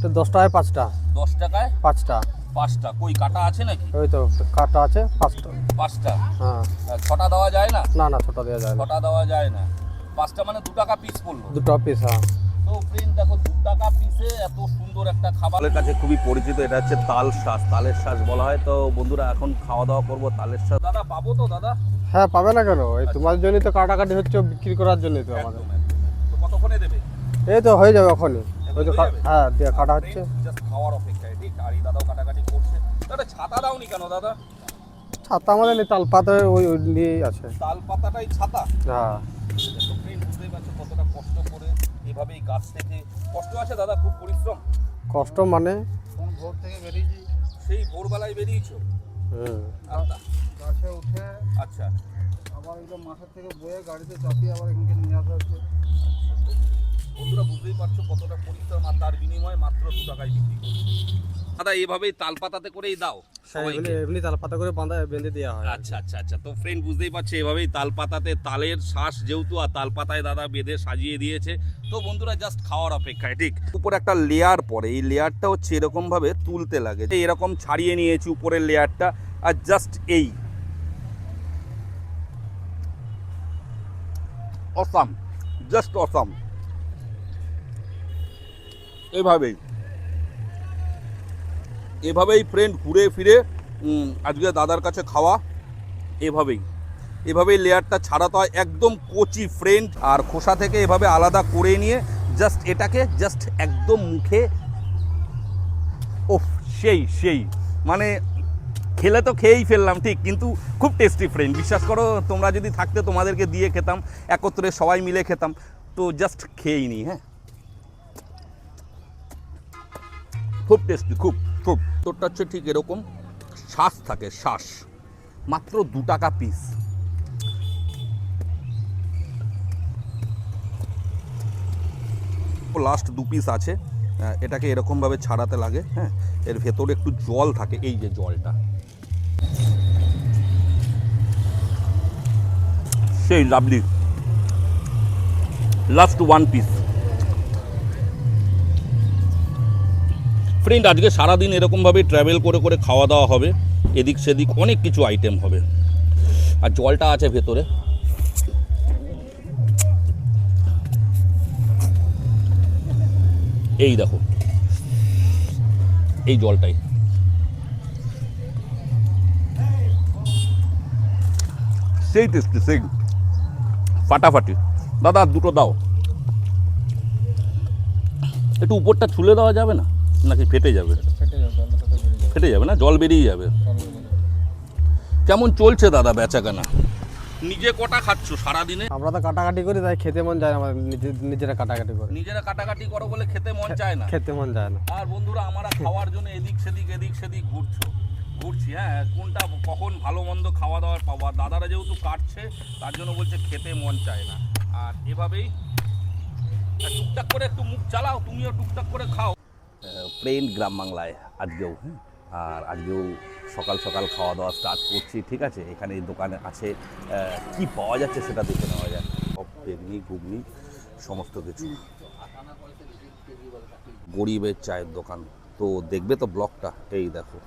তো দশ টাকায় পাঁচটা। দশ টাকায় পাঁচটা। পাঁচটা। কই কাটা আছে নাকি? ওই তো কাটা আছে পাঁচটা। পাঁচটা? হ্যাঁ। আর ছটা দেওয়া যায় না? না না ছোটা দেওয়া যায় না। ছটা দেওয়া যায় না। পাঁচটা মানে দু টাকা পিস পড়ল। দুটো পিস হ্যাঁ। তো ফ্রেন্ড দেখো দু টাকা পিসে এত সুন্দর একটা খাবারের কাছে খুবই পরিচিত এটা হচ্ছে তাল শ্বাস তালের শ্বাস বলা হয়। তো বন্ধুরা এখন খাওয়া দাওয়া করব তালের শ্বাস দাদা পাবো তো দাদা? হ্যাঁ পাবে না কেন? এই তোমার জন্যই তো কাটাকাটি হচ্ছে বিক্রি করার জন্যই তো আমাদের। তো কতক্ষণে দেবে? এই তো হয়ে যাবে এখনই। ওই তো হয়ে? হ্যাঁ দিয়ে কাটা হচ্ছে। জাস্ট খাওয়ার অপেক্ষায়। ঠিক আর এই দাদাও কাটাকাটি করছে। দাদা ছাতা দাওনি কেন দাদা? ছাতা আমাদের নেই তালপাতে ওই ওই নিয়েই আছে। তাল পাতাটাই ছাতা? হ্যাঁ। তো বুঝতেই পারছ কতটা কষ্ট করে এভাবেই গাছ থেকে কষ্ট আছে দাদা খুব পরিশ্রম? কষ্ট মানে? কোন ভোর থেকে বেরিয়েছি? সেই ভোরবেলায় বেরিয়েছো? হুম আচ্ছা। গাছে উঠে আচ্ছা। আবার এগুলো মাথার থেকে বয়ে গাড়িতে চাপিয়ে আবার এখানকে নিয়ে আসা হচ্ছে। বন্ধুরা বুঝতেই পারছ কতটা পরিশ্রম আর তার বিনিময়ে মাত্র দু টাকায় বিক্রি দাদা এভাবেই তাল পাতাতে করেই দাও হ্যাঁ, এমনি তালপাতা করে বাঁধা বেঁধে দেওয়া হয়। আচ্ছা আচ্ছা আচ্ছা। তো ফ্রেন্ড বুঝতেই পারছে এভাবেই তাল পাতাতে তালের শ্বাস যেহেতু আর তাল পাতায় দাদা বেঁধে সাজিয়ে দিয়েছে। তো বন্ধুরা জাস্ট খাওয়ার অপেক্ষায় ঠিক? উপরে একটা লেয়ার পরে এই লেয়ারটা হচ্ছে এরকম ভাবে তুলতে লাগে। এরকম ছাড়িয়ে নিয়েছি উপরের লেয়ারটা আর জাস্ট এই। অসাম জাস্ট অসাম এভাবেই। এভাবেই ফ্রেন্ড ঘুরে ফিরে আজকে দাদার কাছে খাওয়া, এভাবেই। এভাবেই লেয়ারটা ছাড়াতে হয় একদম কচি ফ্রেন্ড আর খোসা থেকে এভাবে আলাদা করে নিয়ে জাস্ট এটাকে জাস্ট একদম মুখে, ওফ, সেই সেই। মানে খেলে তো খেয়েই ফেললাম, ঠিক, কিন্তু খুব টেস্টি ফ্রেন্ড বিশ্বাস করো, তোমরা যদি থাকতে তোমাদেরকে দিয়ে খেতাম, একত্রে সবাই মিলে খেতাম, তো জাস্ট খেয়েই নি হ্যাঁ। খুব টেস্টি খুব খুব। তোরটা হচ্ছে ঠিক এরকম, শ্বাস থাকে, শ্বাস। মাত্র দু টাকা পিস লাস্ট দু পিস আছে। এটাকে এরকমভাবে ছাড়াতে লাগে হ্যাঁ। এর ভেতরে একটু জল থাকে, এই যে জলটা। সেই lovely last one piece friend আজকে সারাদিন এরকমভাবে ট্রাভেল করে করে খাওয়া দাওয়া হবে এদিক সেদিক অনেক কিছু আইটেম হবে। আর জলটা আছে ভেতরে। এই দেখো এই জলটাই। সেই টেস্টি সেই। ফাটাফাটি। দাদা দুটো দাও। একটু উপরটা ছুলে দেওয়া যাবে না? নাকি ফেটে যাবে? ফেটে যাবে না? জল বেরিয়ে যাবে। কেমন চলছে দাদা বেচাকেনা? নিজে কটা খাচ্ছ সারাদিনে? আমরা তো কাটাকাটি করি তাই খেতে মন যায় না আমাদের নিজে নিজেরা কাটাকাটি করে। নিজেরা কাটাকাটি করো বলে খেতে মন চায় না? খেতে মন যায় না। আর বন্ধুরা আমরা খাওয়ার জন্য এদিক সেদিক এদিক সেদিক ঘুরছো। ঘুরছি হ্যাঁ কোনটা কখন ভালো মন্দ খাওয়া দাওয়ার পাবো? আর দাদারা যেহেতু কাটছে তার জন্য বলছে খেতে মন চায় না। আর এভাবেই আর টুকটাক করে একটু মুখ চালাও তুমিও টুকটাক করে খাও। প্লেন গ্রাম বাংলায় আজকেও হ্যাঁ? আর আজকেও সকাল সকাল খাওয়া দাওয়া স্টার্ট করছি, ঠিক আছে? এখানে দোকানে আছে কি পাওয়া যাচ্ছে সেটা দেখে নেওয়া যায় সব বেগনি ঘুগনি, সমস্ত কিছু। গরিবের চায়ের দোকান। তো দেখবে তো ব্লকটা, এই দেখো,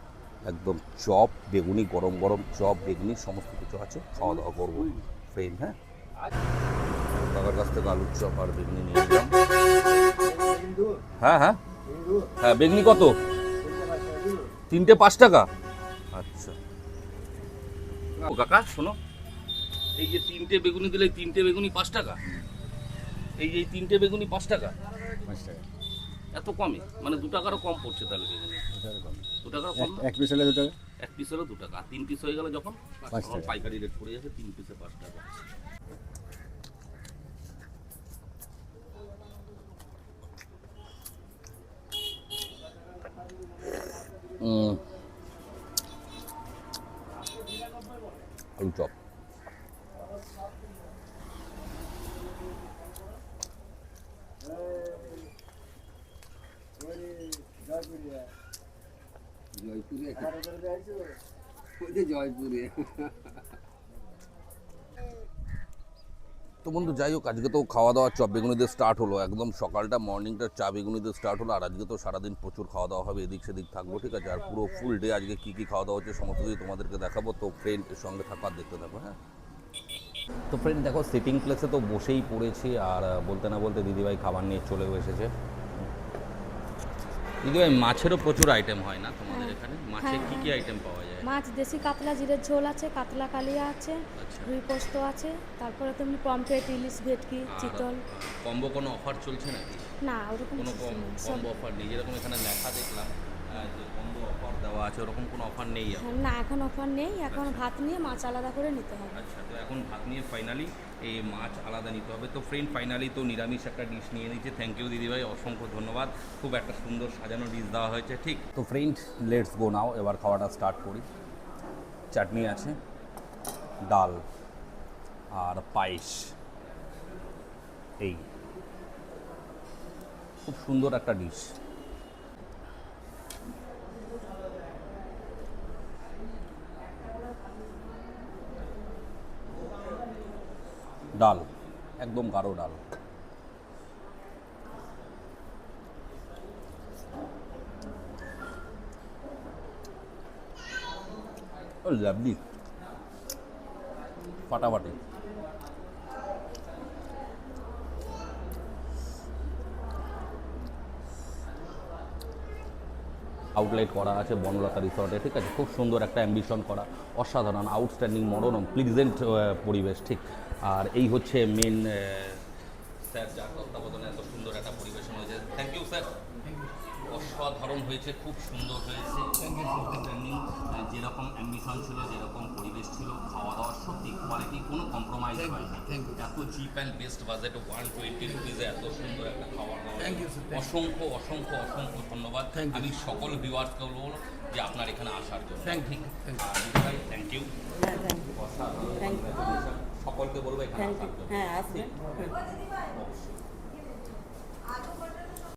একদম চপ, বেগুনি, গরম গরম চপ, বেগুনি, সমস্ত কিছু আছে খাওয়া দাওয়া করব। ফ্রেন্ড হ্যাঁ? কাকার কাছ থেকে আলুর চপ আর বেগুনি নিয়ে হ্যাঁ হ্যাঁ? হ্যাঁ বেগুনি কত? তিনটে পাঁচ টাকা? আচ্ছা। ও কাকা শোনো। এই যে তিনটে বেগুনি দিলে তিনটে বেগুনি পাঁচ টাকা? এই যে তিনটে বেগুনি পাঁচ টাকা? পাঁচ টাকা। এত কমে? মানে দু টাকারও কম পড়ছে তাহলে বেগুনি। দু টাকারও কম। এক পিস হলে দু টাকা? এক পিস হলো দু টাকা। আর তিন পিস হয়ে গেলে যখন। পাইকারি রেট পড়ে যাচ্ছে তিন পিসে পাঁচ টাকা। আলু চপ জয়পুরে? জয়পুরে। তো বন্ধু, যাই হোক, আজকে তো খাওয়া দাওয়া চপ বেগুনিতে স্টার্ট হলো। একদম সকালটা মর্নিংটা চা বেগুনিতে স্টার্ট হলো, আর আজকে তো সারাদিন প্রচুর খাওয়া দাওয়া হবে, এদিক সেদিক থাকব, ঠিক আছে? আর পুরো ফুল ডে আজকে কী কী খাওয়া দাওয়া হচ্ছে সমস্ত কিছু তোমাদেরকে দেখাবো। তো ফ্রেন্ডের সঙ্গে থাকো আর দেখতে থাকো হ্যাঁ? তো ফ্রেন্ড দেখো সিটিং প্লেসে তো বসেই পড়েছি, আর বলতে না বলতে দিদিভাই খাবার নিয়ে চলেও এসেছে। দিদিভাই মাছেরও প্রচুর আইটেম হয় না তোমাদের এখানে? মাছে কি কী আইটেম পাওয়া যায়? মাছ দেশি কাতলা জিরের ঝোল আছে কাতলা কালিয়া আছে আচ্ছা। রুই পোস্ত আছে তারপরে তুমি পমফ্রেট ইলিশ ভেটকি চিতল। কম্বো কোনো অফার চলছে নাকি? না ওরকম কোনো কম্বো অফার নেই যেরকম এখানে লেখা দেখলাম। যে কম্বো অফার দেওয়া আছে ওরকম কোনো অফার নেই এখন? হ্যাঁ, না এখন অফার নেই। এখন ভাত নিয়ে মাছ আলাদা করে নিতে হবে। আচ্ছা তো এখন ভাত নিয়ে ফাইনালি এই মাছ আলাদা নিতে হবে। তো ফ্রেন্ড ফাইনালি তো নিরামিষ একটা ডিশ নিয়ে নিচ্ছে থ্যাংক ইউ দিদিভাই অসংখ্য ধন্যবাদ। খুব একটা সুন্দর সাজানো ডিশ দেওয়া হয়েছে ঠিক? তো ফ্রেন্ড লেটস গো নাও এবার খাওয়াটা স্টার্ট করি। চাটনি আছে ডাল আর পায়েস। এই। খুব সুন্দর একটা ডিশ ডাল, একদম গাঢ় ডাল। লাভলি। ফাটাফাটি। আউটলেট করা আছে বনলতা রিসর্টে ঠিক আছে? খুব সুন্দর একটা অ্যাম্বিশন করা। অসাধারণ আউটস্ট্যান্ডিং মনোরম প্লিজেন্ট পরিবেশ, ঠিক। আর এই হচ্ছে মেন স্যার যার তত্ত্বাবধানে এত সুন্দর একটা পরিবেশন হয়েছে। থ্যাংক ইউ স্যার অসাধারণ হয়েছে খুব সুন্দর হয়েছে। যেরকম অ্যাম্বিশন ছিল যেরকম পরিবেশ ছিল খাওয়া দাওয়া সত্যি কোয়ালিটি কোনো কম্প্রোমাইজ হয়নি। এত cheap and best budget one twenty রুপিজে এত সুন্দর একটা খাওয়া দাওয়া অসংখ্য অসংখ্য অসংখ্য ধন্যবাদ। আমি সকল ভিউয়ার্সকে বলব যে আপনার এখানে আসার জন্য। থ্যাংক ইউ থ্যাংক ইউ সকলকে বলব এখানে হ্যাঁ আসবে অবশ্যই।